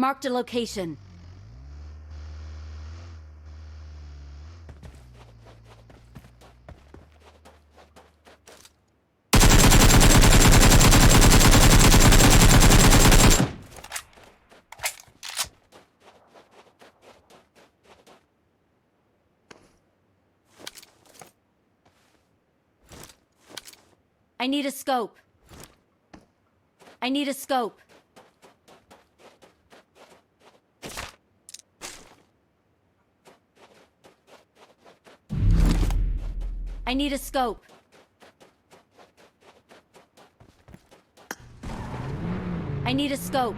Marked a location. I need a scope. I need a scope. I need a scope. I need a scope.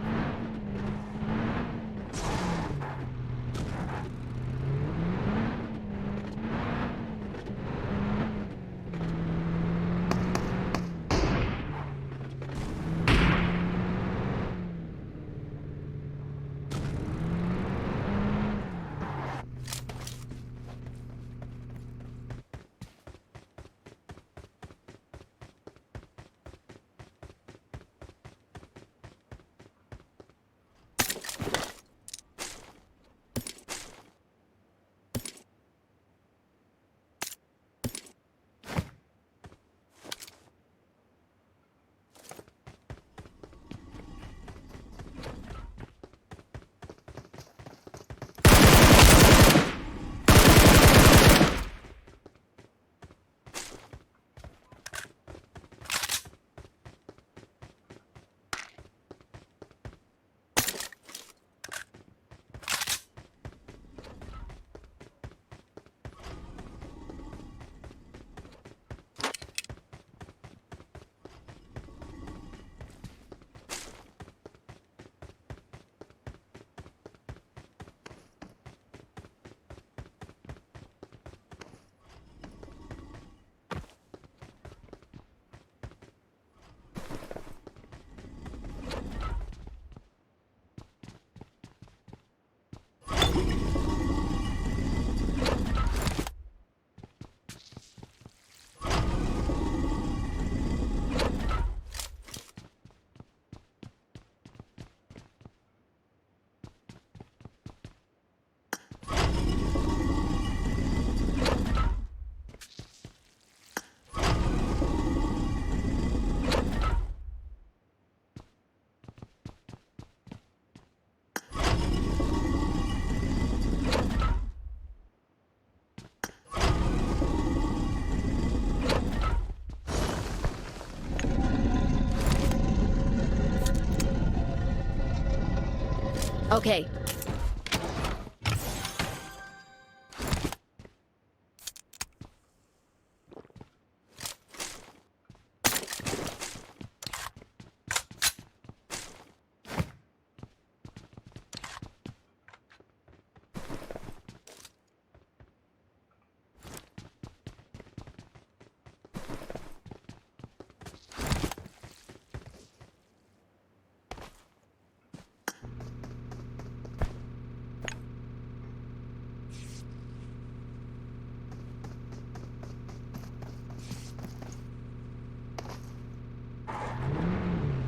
Okay.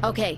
Okay.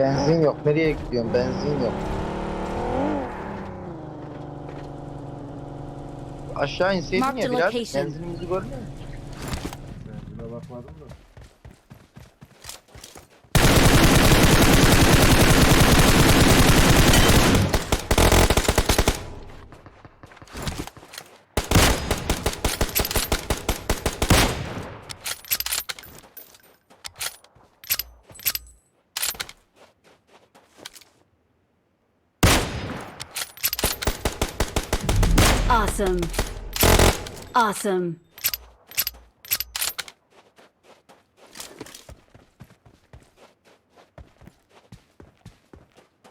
Benzin yok. Nereye gidiyorsun? Benzin yok. Aşağı inseydin ya biraz. location. Benzinimizi görmüyor musun? Benzine bakmadım da. Awesome. Awesome.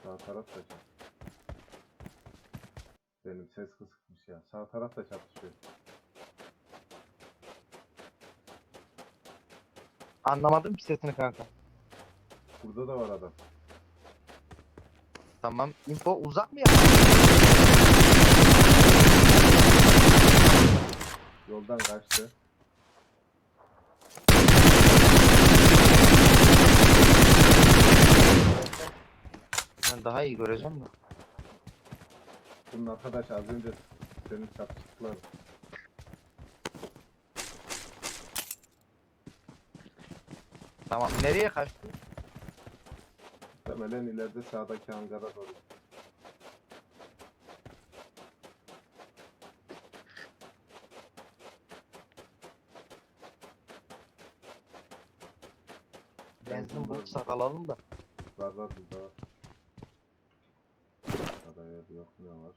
Sağ taraf da çat. Benim ses kısıkmış ya. Sağ taraf da çatışıyor. Anlamadım ki sesini kanka. Burada da var adam. Tamam. Info uzak mı ya? Yoldan kaçtı. Ben daha iyi göreceğim de. Bunun arkadaş az önce senin çatıştıkları. Tamam. Nereye kaçtı? Muhtemelen ileride sağdaki hangara doğru. Benzin bulursak alalım da. Var var burada var. Araya yok ne var?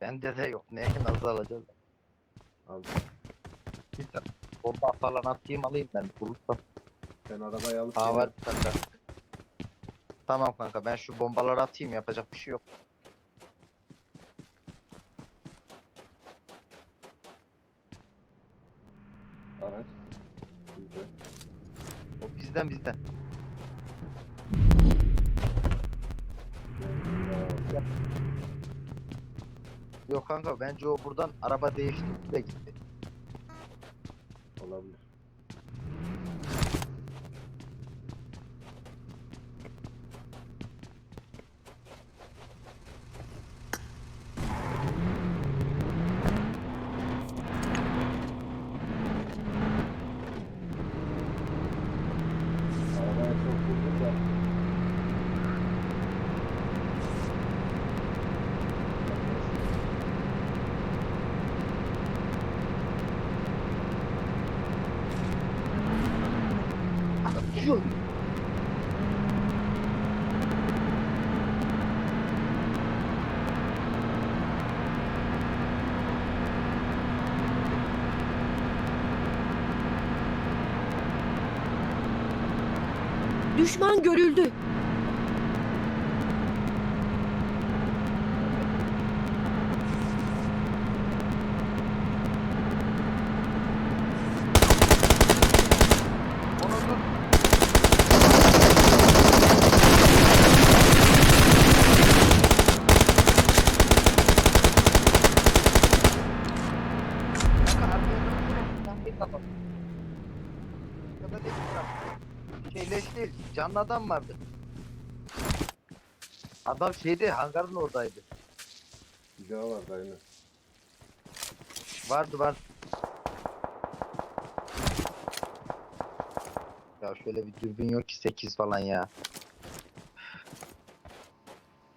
Bende de yok. Neye nasıl alacağız? Al. Bir tane bomba falan atayım alayım ben bulursam. Sen arabayı alıp gel. var bir tane. Tamam kanka ben şu bombaları atayım yapacak bir şey yok. Yok kanka bence o buradan araba değiştirdi de gitti. Olabilir. Şu. Düşman görüldü. Onu dur. Kanka arkaya dön. Sen bir kapat. Ya da değil, bırak. Şey leş değil. Canlı adam vardı. Adam şeydi hangarın oradaydı. Bir daha var aynı. Vardı var. Ya şöyle bir dürbün yok ki 8 falan ya.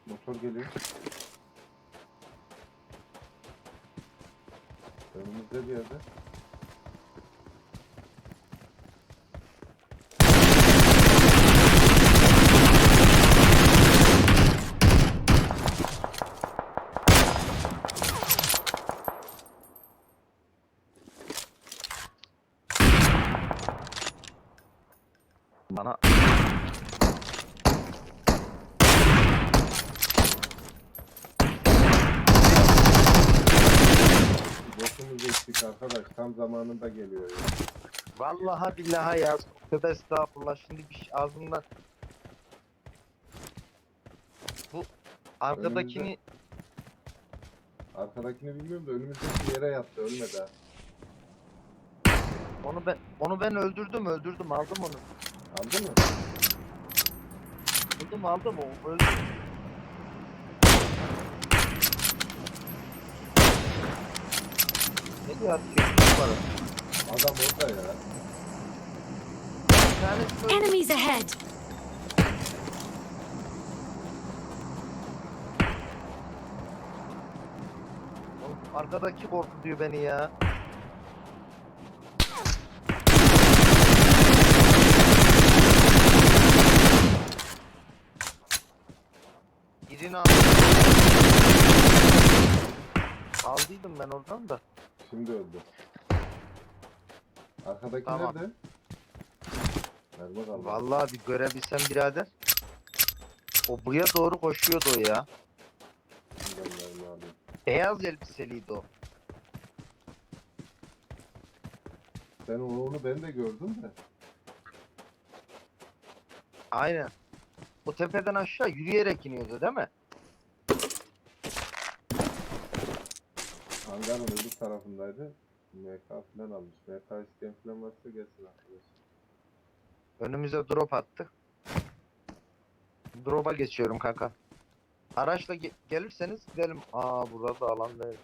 Motor geliyor. Önümüzde bir yerde. Vallahi billahi ya. Tövbe estağfurullah şimdi bir şey ağzımdan. Bu arkadakini Arkadakini bilmiyorum da önümüzdeki yere yattı. Ölmedi ha. onu ben onu ben öldürdüm öldürdüm aldım onu. Aldın mı? Aldım aldım o öldü. Ne diyor atıyor? Adam orada ya. Enemies ahead! Arkadaki korkutuyor beni ya. Birini aldım. Aldıydım ben oradan da. Şimdi öldü. Arkadaki Tamam. nerede? Kaldı. Vallahi bir görebilsem birader. O buraya doğru koşuyordu o ya. Mermi alayım. Beyaz elbiseliydi o. Ben onu, onu ben de gördüm de. Aynen. O tepeden aşağı yürüyerek iniyordu değil mi? Hangarın öbür tarafındaydı. MK falan almış. MK isteyen falan varsa gelsin arkadaş. Önümüze drop attı. Drop'a geçiyorum kanka. Araçla ge- gelirseniz gidelim. Aa burada da alan değil.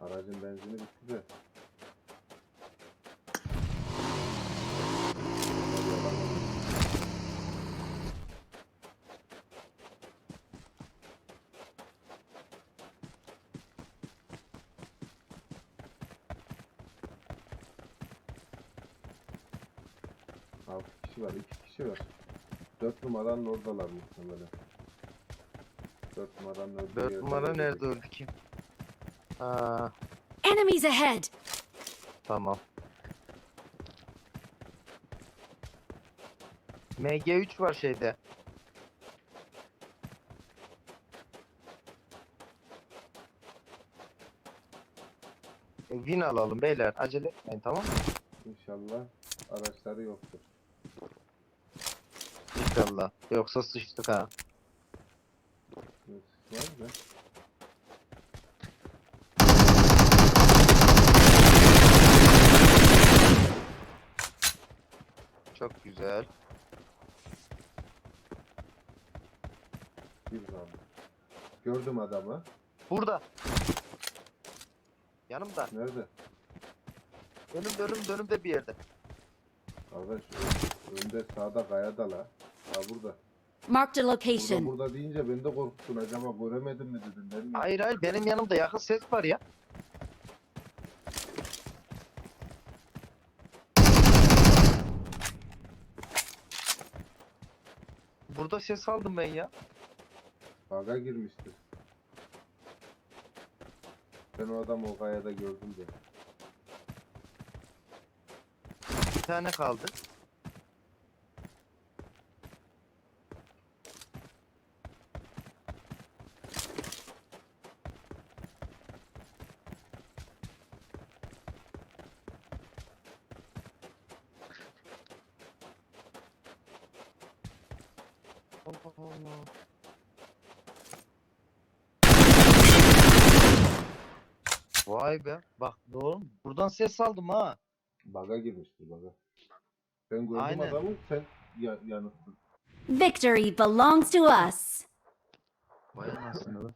Aracın benzini bitti de. Altı kişi var, iki kişi var. Dört numaranın oradalar muhtemelen. Dört numaranın öldüğü 4 yerde numara öldü. nerede öldü kim? Aa Enemies ahead! tamam. MG3 var şeyde. E, Win alalım beyler. Acele etmeyin tamam mı? İnşallah araçları yoktur. İnşallah. Yoksa sıçtık ha. Var mı? Çok güzel. Bir kaldı. Gördüm adamı. Burada. Yanımda. Nerede? Önümde önümde önümde bir yerde. Ö- önde sağda kayada la. Ha burada. Marked a Burada location. burada deyince beni de korkuttun acaba göremedim mi dedim. Ben mi? Hayır hayır benim yanımda yakın ses var ya. Burada ses aldım ben ya. Baga girmiştir. Ben o adamı o kayada gördüm de. Bir tane kaldı. Allah Allah. Vay be. Bak doğru. Buradan ses aldım ha. Baga girmiştir baga. Ben gördüm Aynen. adamı sen ya, yanıttın. Victory belongs to us! Vay anasını.